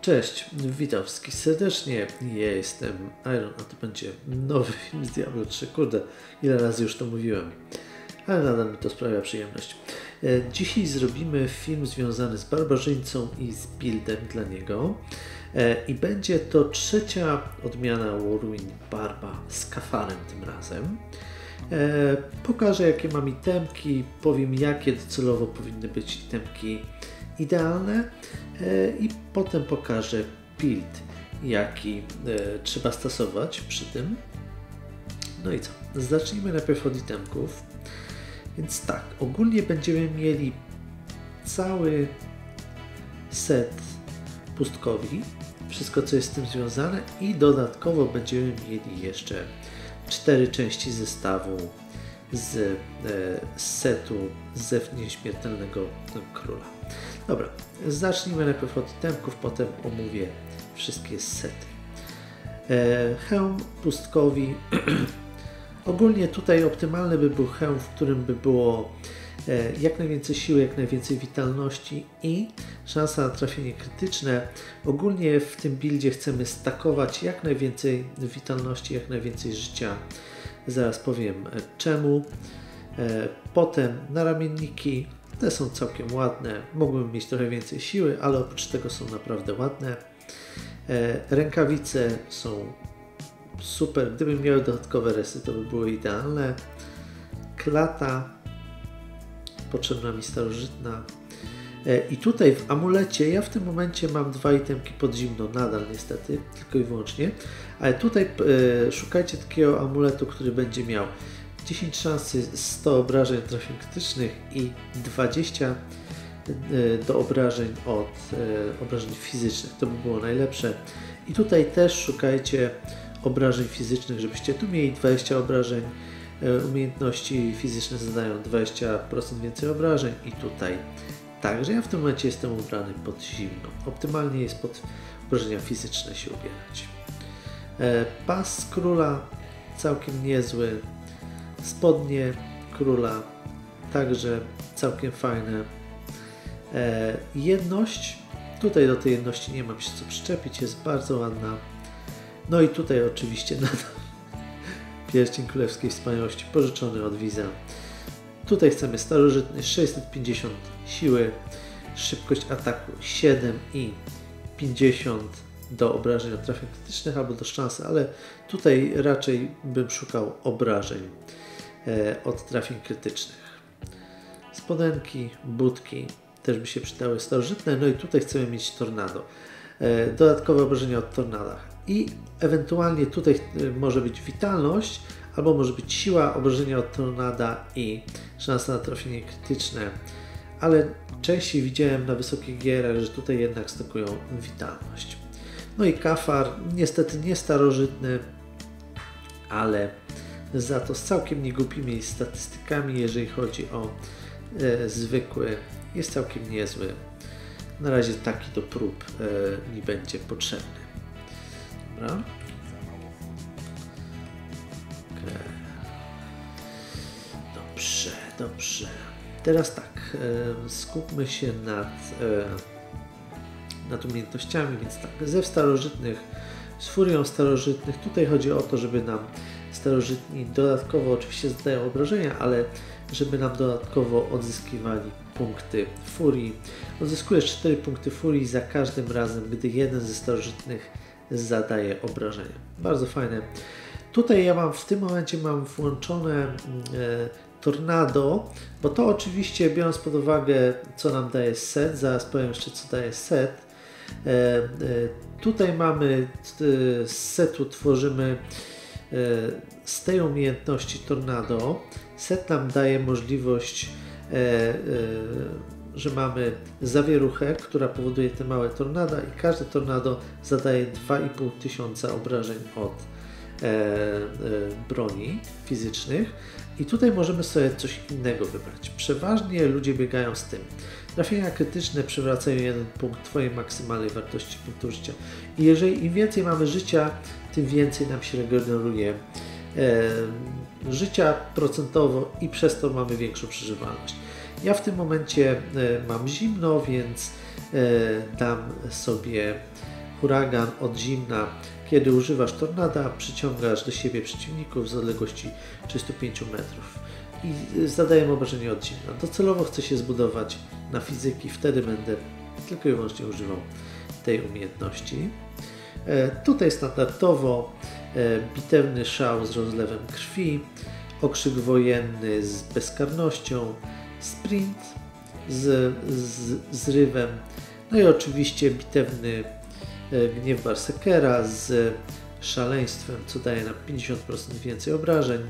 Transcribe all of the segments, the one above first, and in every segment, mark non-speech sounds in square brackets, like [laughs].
Cześć, witam wszystkich serdecznie. Ja jestem Iron, a to będzie nowy [laughs] film z Diablo 3. Kurde, ile razy już to mówiłem, ale nadal mi to sprawia przyjemność. E, Dzisiaj zrobimy film związany z barbarzyńcą i z buildem dla niego. E, I będzie to trzecia odmiana Warwing Barba z kafarem tym razem. E, Pokażę jakie mam itemki, powiem jakie docelowo powinny być itemki idealne e, i potem pokażę build, jaki e, trzeba stosować przy tym. No i co? Zacznijmy najpierw od itemków. Więc tak, ogólnie będziemy mieli cały set pustkowi, wszystko co jest z tym związane i dodatkowo będziemy mieli jeszcze cztery części zestawu z e, setu Zew Nieśmiertelnego Króla. Dobra, zacznijmy najpierw od itemków, potem omówię wszystkie sety. E, hełm pustkowi. [clears throat] Ogólnie tutaj optymalny by był hełm, w którym by było e, jak najwięcej siły, jak najwięcej witalności i szansa na trafienie krytyczne. Ogólnie w tym buildzie chcemy stakować jak najwięcej witalności, jak najwięcej życia. Zaraz powiem e, czemu. E, Potem naramienniki, te są całkiem ładne. Mógłbym mieć trochę więcej siły, ale oprócz tego są naprawdę ładne. E, Rękawice są super. Gdybym miał dodatkowe resy, to by było idealne. Klata, potrzebna mi starożytna. E, I tutaj w amulecie, ja w tym momencie mam dwa itemki pod zimno, nadal niestety, tylko i wyłącznie. Ale tutaj e, szukajcie takiego amuletu, który będzie miał 10 szansy 100 obrażeń trafień krytycznych i 20 e, do obrażeń od e, obrażeń fizycznych. To by było najlepsze. I tutaj też szukajcie obrażeń fizycznych, żebyście tu mieli 20 obrażeń. E, Umiejętności fizyczne zadają 20% więcej obrażeń i tutaj także. Ja w tym momencie jestem ubrany pod zimno. Optymalnie jest pod obrażenia fizyczne się ubierać. Pas króla całkiem niezły. Spodnie króla także całkiem fajne. E, jedność, tutaj do tej jedności nie mam się co przyczepić, jest bardzo ładna. No i tutaj oczywiście [laughs] nadal pierścień królewskiej wspaniałości pożyczony od Wiza. Tutaj chcemy starożytny 650 siły, szybkość ataku 7 i 50 do obrażeń od trafień krytycznych albo do szansy, ale tutaj raczej bym szukał obrażeń od trafień krytycznych. Spodenki, budki też by się przydały starożytne, no i tutaj chcemy mieć tornado. E, dodatkowe obrażenia od tornadach. I ewentualnie tutaj e, może być witalność, albo może być siła obrażenia od tornada i szansa na trafienie krytyczne, ale częściej widziałem na wysokich gierach, że tutaj jednak stokują witalność. No i kafar, niestety nie starożytny, ale za to z całkiem niegłupimi statystykami, jeżeli chodzi o e, zwykły, jest całkiem niezły. Na razie taki do prób e, mi będzie potrzebny. Dobra. Dobrze, dobrze. Teraz tak, e, skupmy się nad, e, nad umiejętnościami, więc tak, ze starożytnych, z furią starożytnych, tutaj chodzi o to, żeby nam starożytni dodatkowo oczywiście zadają obrażenia, ale żeby nam dodatkowo odzyskiwali punkty furii. Odzyskujesz 4 punkty furii za każdym razem, gdy jeden ze starożytnych zadaje obrażenia. Bardzo fajne. Tutaj ja mam w tym momencie mam włączone e, tornado, bo to oczywiście biorąc pod uwagę co nam daje set, zaraz powiem jeszcze co daje set. E, e, tutaj mamy e, z setu tworzymy z tej umiejętności tornado. Set nam daje możliwość e, e, że mamy zawieruchę, która powoduje te małe tornada i każde tornado zadaje 2,5 tysiąca obrażeń od e, e, broni fizycznych i tutaj możemy sobie coś innego wybrać. Przeważnie ludzie biegają z tym. Trafienia krytyczne przywracają jeden punkt Twojej maksymalnej wartości punktu życia. I jeżeli im więcej mamy życia, tym więcej nam się regeneruje e, życia procentowo i przez to mamy większą przeżywalność. Ja w tym momencie e, mam zimno, więc dam sobie huragan od zimna. Kiedy używasz tornada, przyciągasz do siebie przeciwników z odległości 35 metrów i zadaję obrażenie od zimna. Docelowo chcę się zbudować na fizyki, wtedy będę tylko i wyłącznie używał tej umiejętności. E, tutaj standardowo e, bitewny szał z rozlewem krwi, okrzyk wojenny z bezkarnością, sprint z, zrywem, no i oczywiście bitewny e, gniew Barsekera z szaleństwem, co daje nam 50% więcej obrażeń.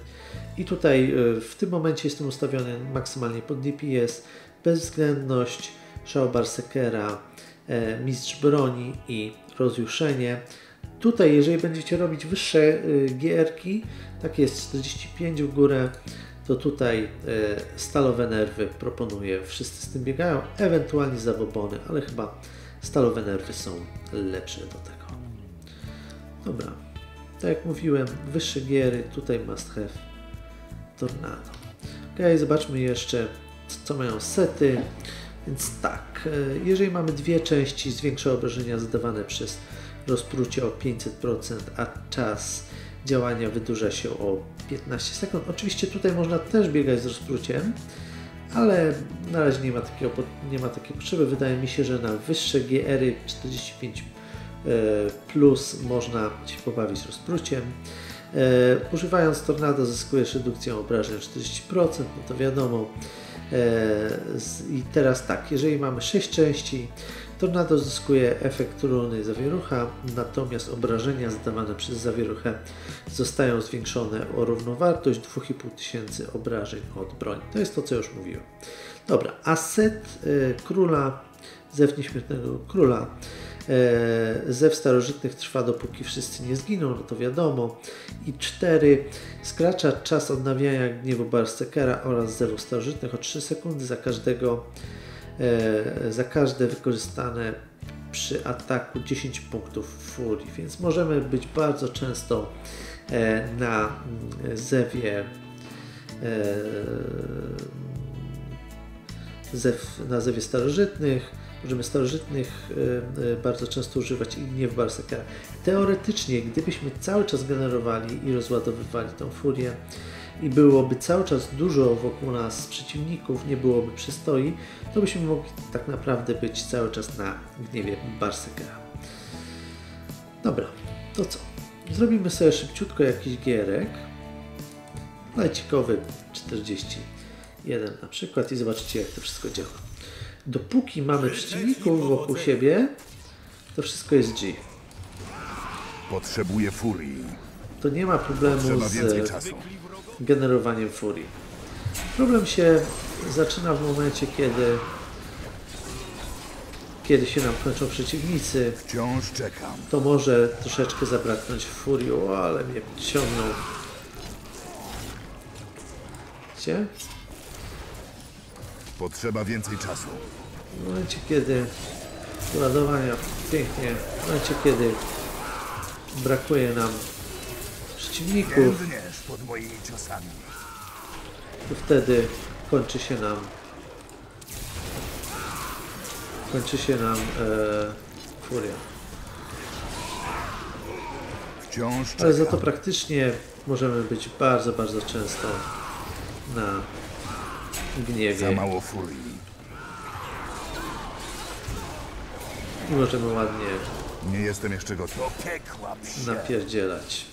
I tutaj w tym momencie jestem ustawiony maksymalnie pod DPS, bezwzględność, szał Barsekera, mistrz broni i rozjuszenie. Tutaj, jeżeli będziecie robić wyższe y, gierki, takie jest 45 w górę, to tutaj y, stalowe nerwy proponuję. Wszyscy z tym biegają, ewentualnie zabobony, ale chyba stalowe nerwy są lepsze do tego. Dobra, tak jak mówiłem, wyższe giery, tutaj must have Tornado. Ok, zobaczmy jeszcze, co mają sety. Więc tak, e, jeżeli mamy dwie części, zwiększa obrażenia zadawane przez rozprucie o 500%, a czas działania wydłuża się o 15 sekund. Oczywiście tutaj można też biegać z rozpruciem, ale na razie nie ma, nie ma takiej potrzeby. Wydaje mi się, że na wyższe GR-y 45 e, plus można się pobawić rozpruciem. E, używając tornado zyskujesz redukcję obrażeń o 40%, no to wiadomo, I teraz tak, jeżeli mamy 6 części, tornado zyskuje efekt runy zawierucha, natomiast obrażenia zadawane przez zawieruchę zostają zwiększone o równowartość 2500 obrażeń od broni. To jest to, co już mówiłem. Dobra, aset y, króla, zew nieśmiertnego króla zew starożytnych trwa dopóki wszyscy nie zginą, no to wiadomo. I cztery skracza czas odnawiania gniewu Barsekera oraz zewu starożytnych o 3 sekundy za każdego e, za każde wykorzystane przy ataku 10 punktów furii, więc możemy być bardzo często e, na mm, zewie zew, na zewie starożytnych Możemy starożytnych e, e, bardzo często używać i nie w Barsakera. Teoretycznie, gdybyśmy cały czas generowali i rozładowywali tą furię i byłoby cały czas dużo wokół nas przeciwników, nie byłoby przystoi, to byśmy mogli tak naprawdę być cały czas na gniewie Barsakera. Dobra, to co? Zrobimy sobie szybciutko jakiś gierek. Najcikowy 41 na przykład i zobaczycie jak to wszystko działa dopóki mamy przeciwników wokół siebie, to wszystko jest G. Potrzebuję furii. To nie ma problemu z generowaniem furii. Problem się zaczyna w momencie, kiedy kiedy się nam kończą przeciwnicy. Wciąż czekam. To może troszeczkę zabraknąć furii. O, ale mnie ciągnął. Gdzie? Potrzeba więcej czasu. W momencie, kiedy ładowania pięknie, w momencie, kiedy brakuje nam przeciwników, pod moimi ciosami. to wtedy kończy się nam kończy się nam e, furia. Ale za to praktycznie możemy być bardzo, bardzo często na gniewie. Za mało furii. I możemy ładnie Nie jestem jeszcze gotów. napierdzielać.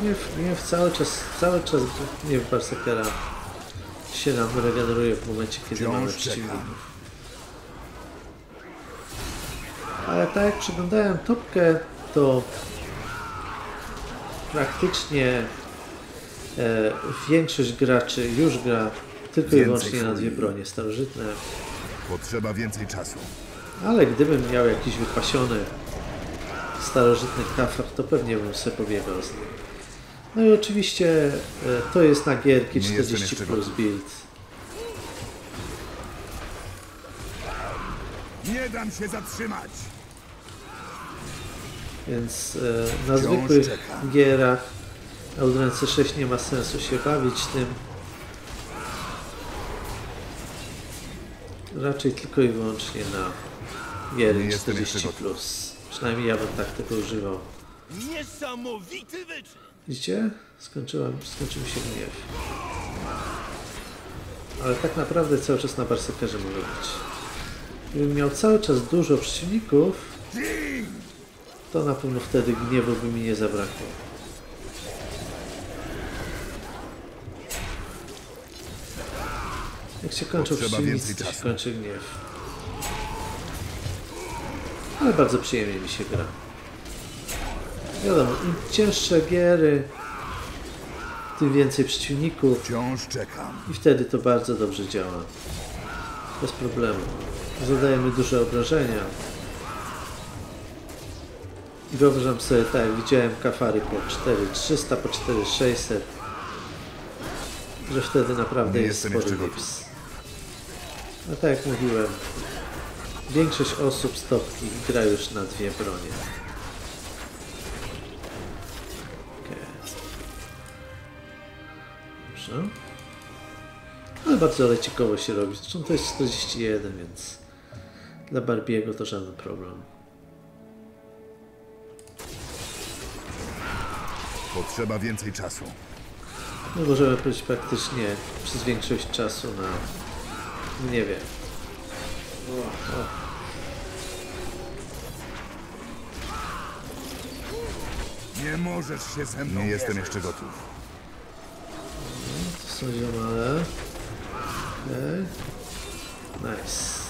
Gniew, gniew cały czas, cały czas gniew Berserkera się nam regeneruje w momencie, kiedy Wciąż mamy przeciwników. Ale tak jak przeglądałem topkę, to praktycznie e, większość graczy już gra tylko i Więcej wyłącznie na dwie bronie starożytne. Potrzeba więcej czasu. Ale gdybym miał jakiś wypasiony starożytny kafar, to pewnie bym sobie pobiegał z nim. No i oczywiście e, to jest na gierki Nie jestem 40 jeszcze plus build. Nie dam się zatrzymać! Więc e, na zwykłych gierach Audrence 6 nie ma sensu się bawić tym. raczej tylko i wyłącznie na jestem 40 jeszcze gotów. plus. Przynajmniej ja bym tak tego używał. Niesamowity wyczyn! Widzicie? Skończyła, skończył mi się gniew. Ale tak naprawdę cały czas na berserkerze może być. Gdybym miał cały czas dużo przeciwników, to na pewno wtedy gniewu by mi nie zabrakło. Jak się kończą przeciwnicy, to się kończy gniew. Ale bardzo przyjemnie mi się gra. Wiadomo, im cięższe giery, tym więcej przeciwników Wciąż czekam. i wtedy to bardzo dobrze działa. Bez problemu. Zadajemy duże obrażenia. I wyobrażam sobie tak, jak widziałem kafary po 4300, po 4600, że wtedy naprawdę Nie jest spory lips. A tak jak mówiłem, większość osób z topki gra już na dwie bronie. Dobrze. Ale bardzo lecikowo się robi. Zresztą to jest 41, więc dla Barbiego to żaden problem. Potrzeba więcej czasu. My możemy być praktycznie przez większość czasu na nie wiem. O, o. Nie możesz się ze mną Nie jestem jeszcze gotów. To są ziomale. Okej. Nice.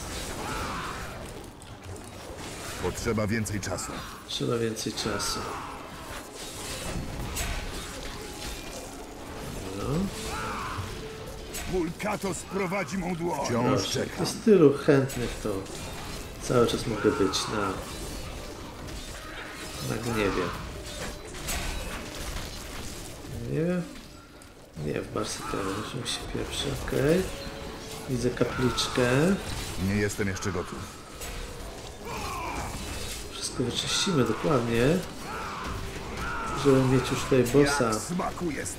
Potrzeba więcej czasu. Trzeba więcej czasu. Mój kato sprowadzi mą dłoń. Wciąż czekam. Z tylu chętnych to cały czas mogę być na, na gniewie. Nie? Nie, w Barsykarze, musimy się pierwszy, okej. Widzę kapliczkę. Nie jestem jeszcze gotów. Wszystko wyczyścimy dokładnie, żeby mieć już tutaj bossa.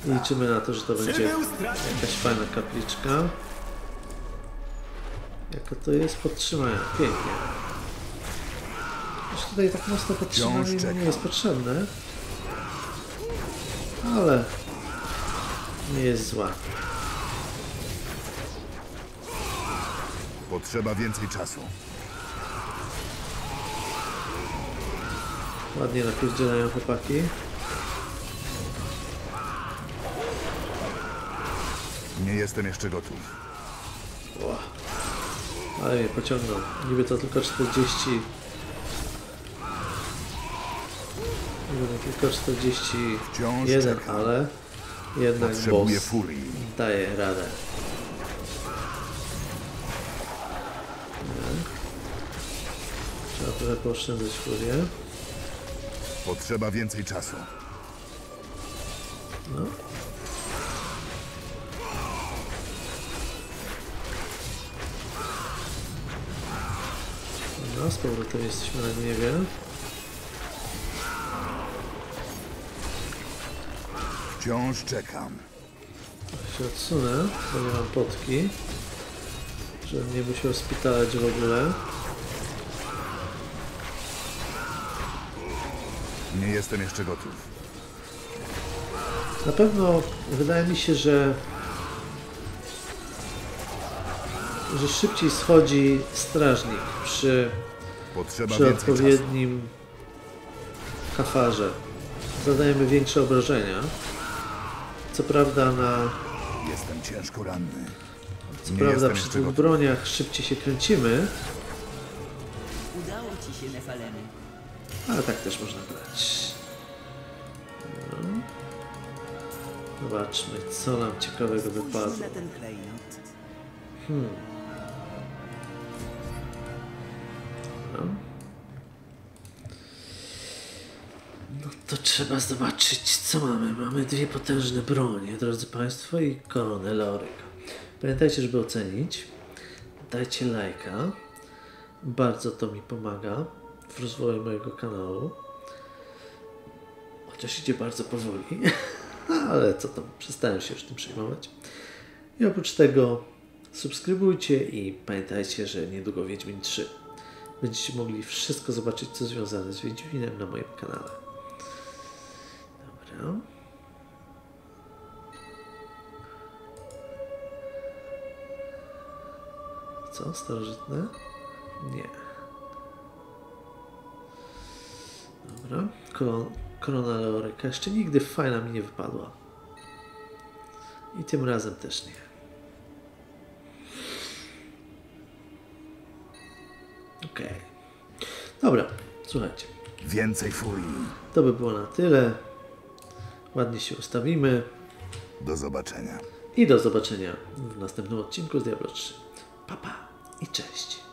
Liczymy na to, że to będzie jakaś fajna kapliczka. Jaka to jest podtrzymanie? Pięknie. Już tutaj tak mocno podtrzymanie nie jest potrzebne. Ale nie jest zła. Potrzeba więcej czasu. Ładnie napierdzielają chłopaki. Nie jestem jeszcze gotów. Ła. Ale mnie pociągnął. Niby to tylko 40. Niby to tylko 41, czekam. ale jednak Potrzebuję boss furii. daje radę. Nie. Trzeba trochę pooszczędzać furię. Potrzeba więcej czasu. Z powrotem jesteśmy na gniewie. Wciąż czekam. się odsunę, bo nie mam potki. Żebym nie musiał spitalać w ogóle. Nie jestem jeszcze gotów. Na pewno wydaje mi się, że że szybciej schodzi strażnik przy, Potrzeba przy czasu. odpowiednim kafarze. Zadajemy większe obrażenia. Co prawda na Jestem ciężko ranny. co Nie prawda przy tych broniach szybciej się kręcimy, Udało ci się, Nefalemy. ale tak też można grać. No. Zobaczmy, co nam ciekawego wypadło. na to trzeba zobaczyć, co mamy. Mamy dwie potężne bronie, drodzy Państwo, i koronę Leoryka. Pamiętajcie, żeby ocenić. Dajcie lajka. Bardzo to mi pomaga w rozwoju mojego kanału. Chociaż idzie bardzo powoli. [laughs] Ale co tam, przestałem się już tym przejmować. I oprócz tego subskrybujcie i pamiętajcie, że niedługo Wiedźmin 3. Będziecie mogli wszystko zobaczyć, co związane z Wiedźminem na moim kanale. Dobra. Co? Starożytne? Nie. Dobra. Koron, korona Leoryka. Jeszcze nigdy fajna mi nie wypadła. I tym razem też nie. Okej. Dobra, słuchajcie. Więcej furii. To by było na tyle. Ładnie się ustawimy. Do zobaczenia. I do zobaczenia w następnym odcinku z Diablo 3. Pa, pa i cześć.